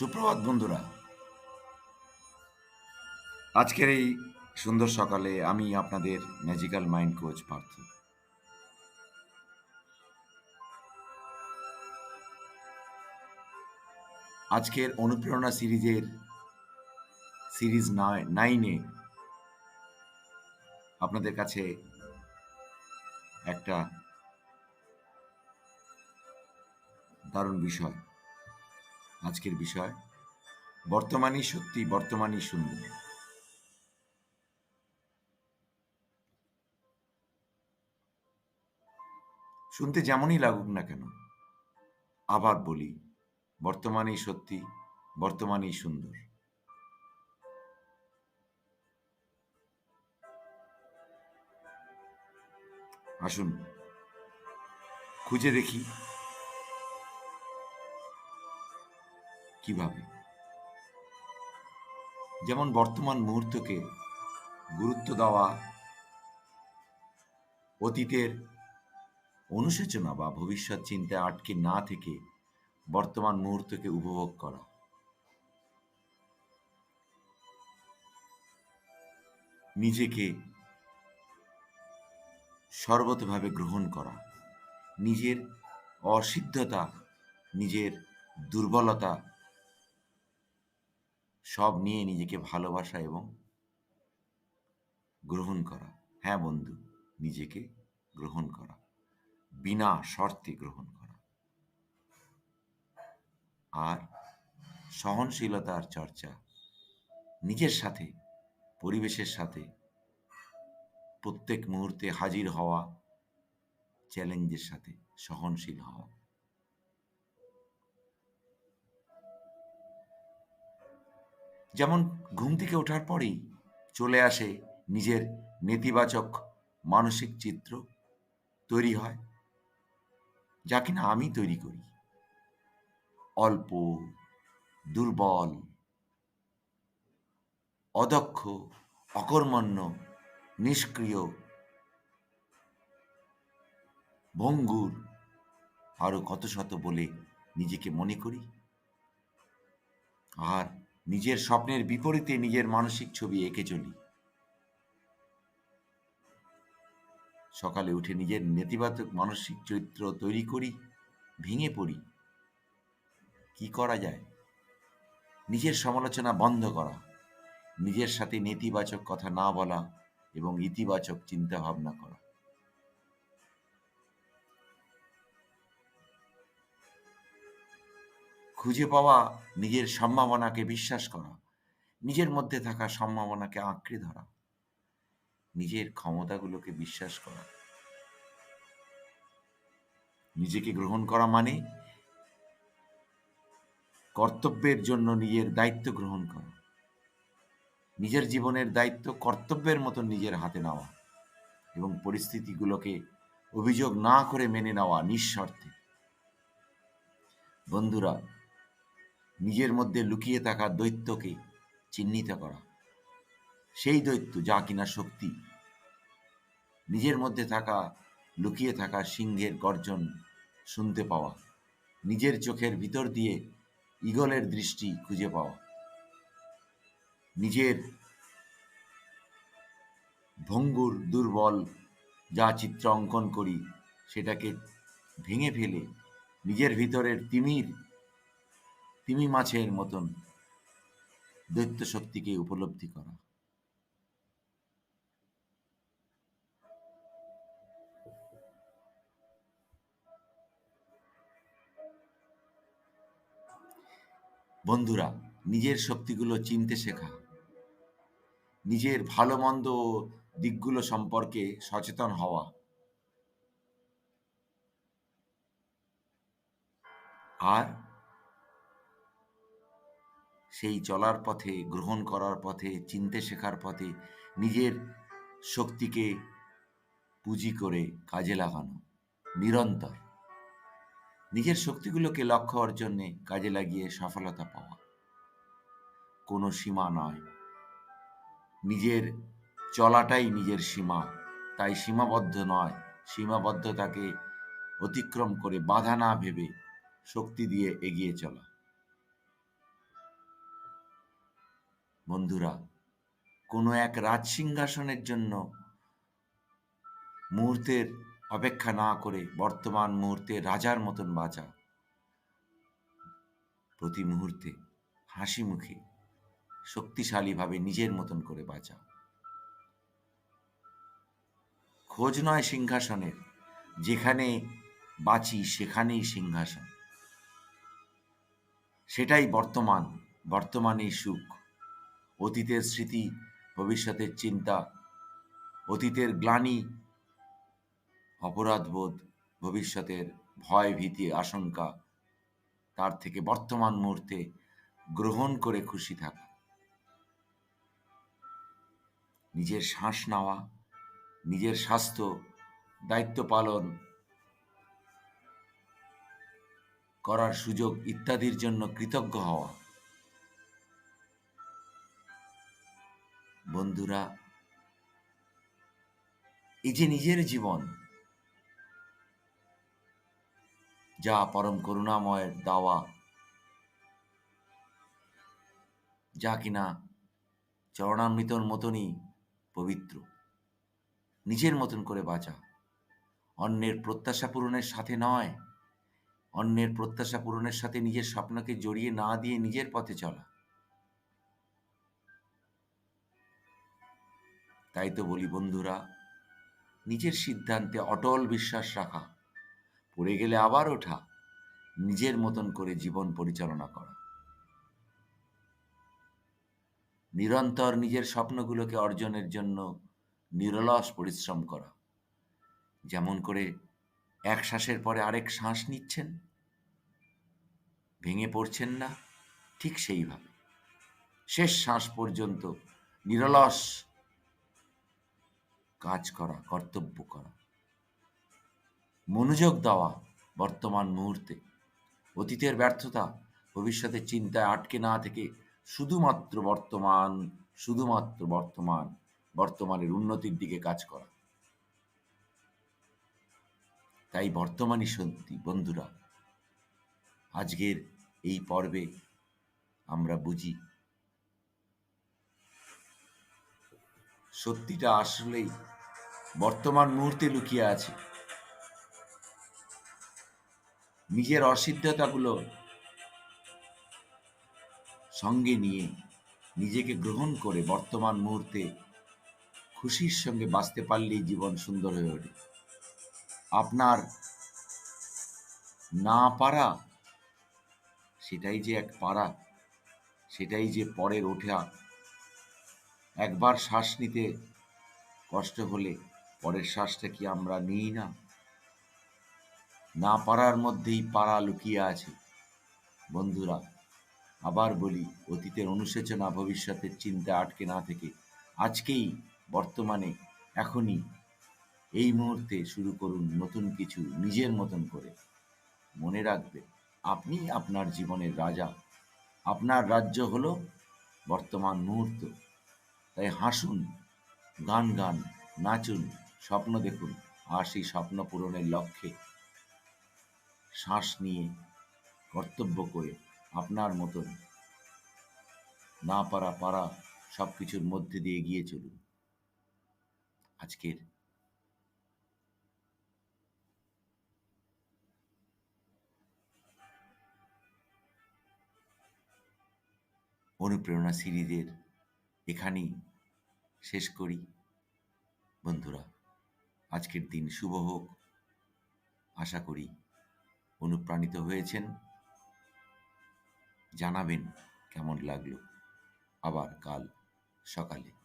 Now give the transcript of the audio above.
সুপ্রভাত, বন্ধুরা। আজকের এই সুন্দর সকালে আমি আপনাদের ম্যাজিক্যাল মাইন্ড কোচ পার্থ। আজকের অনুপ্রেরণা সিরিজের সিরিজ নাইনে আপনাদের কাছে একটা দারুণ বিষয়। আজকের বিষয়, বর্তমানই সত্যি, বর্তমানই সুন্দর শুনতে যেমনই লাগুক না কেন, আবার বলি, বর্তমানই সত্যি, বর্তমানই সুন্দর। আসুন, খুঁজে দেখি কীভাবে? যেমন বর্তমান মুহূর্তকে গুরুত্ব দেওয়া, অতীতের অনুশোচনা বা ভবিষ্যৎ চিন্তায় আটকে না থেকে বর্তমান মুহূর্তকে উপভোগ করা। নিজেকে সর্বতভাবে গ্রহণ করা, নিজের অসিদ্ধতা, নিজের দুর্বলতা সব নিয়ে নিজেকে ভালোবাসা এবং গ্রহণ করা। হ্যাঁ বন্ধু, নিজেকে গ্রহণ করা। বিনা শর্তে গ্রহণ করা। আর সহনশীলতার চর্চা। নিজের সাথে, পরিবেশের সাথে, প্রত্যেক মুহূর্তে হাজির হওয়া। চ্যালেঞ্জের সাথে সহনশীল হওয়া। যেমন ঘুম থেকে ওঠার পরেই চলে আসে নিজের নেতিবাচক মানসিক চিত্র তৈরি হয়, যা কিনা আমি তৈরি করি। অল্প, দুর্বল, অদক্ষ, অকর্মণ্য, নিষ্ক্রিয়, ভঙ্গুর, আরও কত শত বলে নিজেকে মনে করি। আর নিজের স্বপ্নের বিপরীতে নিজের মানসিক ছবি এঁকে চলি। সকালে উঠে নিজের নেতিবাচক মানসিক চরিত্র তৈরি করি, ভেঙে পড়ি। কি করা যায়? নিজের সমালোচনা বন্ধ করা, নিজের সাথে নেতিবাচক কথা না বলা এবং ইতিবাচক চিন্তা ভাবনা করা। খুঁজে পাওয়া নিজের সম্ভাবনাকে বিশ্বাস করা, নিজের মধ্যে থাকা সম্ভাবনাকে আঁকড়ে ধরা, নিজের ক্ষমতাগুলোকে বিশ্বাস করা। নিজেকে গ্রহণ করা মানে কর্তব্যের জন্য নিজের দায়িত্ব গ্রহণ করা। নিজের জীবনের দায়িত্ব কর্তব্যের মতো নিজের হাতে নেওয়া এবং পরিস্থিতিগুলোকে অভিযোগ না করে মেনে নেওয়া নিঃস্বার্থে বন্ধুরা নিজের মধ্যে লুকিয়ে থাকা দৈত্যকে চিহ্নিত করা। সেই দৈত্য যা কিনা শক্তি। নিজের মধ্যে থাকা, লুকিয়ে থাকা সিংহের গর্জন শুনতে পাওয়া। নিজের চোখের ভিতর দিয়ে ইগলের দৃষ্টি খুঁজে পাওয়া। নিজের ভঙ্গুর দুর্বল যা চিত্র অঙ্কন করি, সেটাকে ভেঙে ফেলে নিজের ভিতরের তিমির তিমি মাছের মতন দৈত্য শক্তিকে উপলব্ধি করা। বন্ধুরা, নিজের শক্তিগুলো চিনতে শেখা। নিজের ভালো মন্দ দিকগুলো সম্পর্কে সচেতন হওয়া। আর সেই চলার পথে, গ্রহণ করার পথে, চিনতে শেখার পথে, নিজের শক্তিকে পুঁজি করে কাজে লাগানো, নিরন্তর। নিজের শক্তিগুলোকে লক্ষ্য অর্জনে কাজে লাগিয়ে সফলতা পাওয়া। কোনো সীমা নয়। নিজের চলাটাই নিজের সীমা। তাই সীমাবদ্ধ নয়। সীমাবদ্ধতাকে অতিক্রম করে বাধা না ভেবে শক্তি দিয়ে এগিয়ে চলা। বন্ধুরা, কোনো এক রাজ সিংহাসনের জন্য মুহূর্তের অপেক্ষা না করে বর্তমান মুহূর্তে রাজার মতন বাঁচা প্রতি মুহূর্তে হাসি মুখে শক্তিশালীভাবে নিজের মতন করে বাঁচা খোঁজ নয় সিংহাসনের, যেখানে বাঁচি সেখানেই সিংহাসন। সেটাই বর্তমান, বর্তমানেই সুখ। অতীতের স্মৃতি, ভবিষ্যতের চিন্তা, অতীতের গ্লানি, অপরাধবোধ, ভবিষ্যতের ভয় ভীতি, আশঙ্কা, তার থেকে বর্তমান মুহূর্তে গ্রহণ করে খুশি থাকা। নিজের শ্বাস নেওয়া, নিজের স্বাস্থ্য, দায়িত্ব পালন করার সুযোগ ইত্যাদির জন্য কৃতজ্ঞ হওয়া। বন্ধুরা, এই যে নিজের জীবন, যা পরম করুণাময়ের দাওয়া, যা কিনা চরণামৃতর মতনই পবিত্র, নিজের মতন করে বাঁচা। অন্যের প্রত্যাশা পূরণের সাথে নয়, অন্যের প্রত্যাশা পূরণের সাথে নিজের স্বপ্নকে জড়িয়ে না দিয়ে নিজের পথে চলা। তাই তো বলি বন্ধুরা, নিজের সিদ্ধান্তে অটল বিশ্বাস রাখা, পড়ে গেলে আবার ওঠা, নিজের মতন করে জীবন পরিচালনা করা। নিরন্তর নিজের স্বপ্নগুলোকে অর্জনের জন্য নিরলস পরিশ্রম করা। যেমন করে এক শ্বাসের পরে আরেক শ্বাস নিচ্ছেন, ভেঙে পড়ছেন না, ঠিক সেইভাবে। শেষ শ্বাস পর্যন্ত নিরলস কাজ করা, কর্তব্য করা। মনোযোগ দেওয়া বর্তমান মুহূর্তে। অতীতের ব্যর্থতা ভবিষ্যতের চিন্তায় আটকে না থেকে শুধুমাত্র বর্তমান শুধুমাত্র বর্তমান, বর্তমানের উন্নতির দিকে কাজ করা। তাই বর্তমানই সত্যি, বন্ধুরা। আজকের এই পর্বে আমরা বুঝি। সত্যিটা আসলেই বর্তমান মুহূর্তে লুকিয়ে আছে। নিজের অসিদ্ধতাগুলো সঙ্গে নিয়ে নিজেকে গ্রহণ করে বর্তমান মুহূর্তে খুশির সঙ্গে বাঁচতে পারলেই জীবন সুন্দর হয়ে ওঠে। আপনার না পারা সেটাই যে এক পারা, সেটাই যে পরের ওঠা, একবার শ্বাস নিতে কষ্ট হলে পরের শ্বাসটা কি আমরা নিই না? না পারার মধ্যেই পারা লুকিয়ে আছে। বন্ধুরা, আবার বলি, অতীতের অনুশোচনা ভবিষ্যতের চিন্তা আটকে না থেকে আজকেই, বর্তমানে, এখনই এই মুহূর্তে শুরু করুন নতুন কিছু নিজের মতন করে। মনে রাখবে, আপনি আপনার জীবনের রাজা। আপনার রাজ্য হলো বর্তমান মুহূর্ত। তাই হাসুন, গান গান, নাচুন স্বপ্ন দেখুন আর সেই স্বপ্ন পূরণের লক্ষ্যে। শ্বাস নিয়ে, কর্তব্য করে, আপনার মতন। না পারা পারা সব কিছুর মধ্যে দিয়ে গিয়ে চলুন। আজকের অনুপ্রেরণা সিরিজের এখানেই শেষ করি। বন্ধুরা আজকের দিন শুভ হোক। আশা করি অনুপ্রাণিত হয়েছেন। জানাবেন কেমন লাগল। আবার কাল সকালে।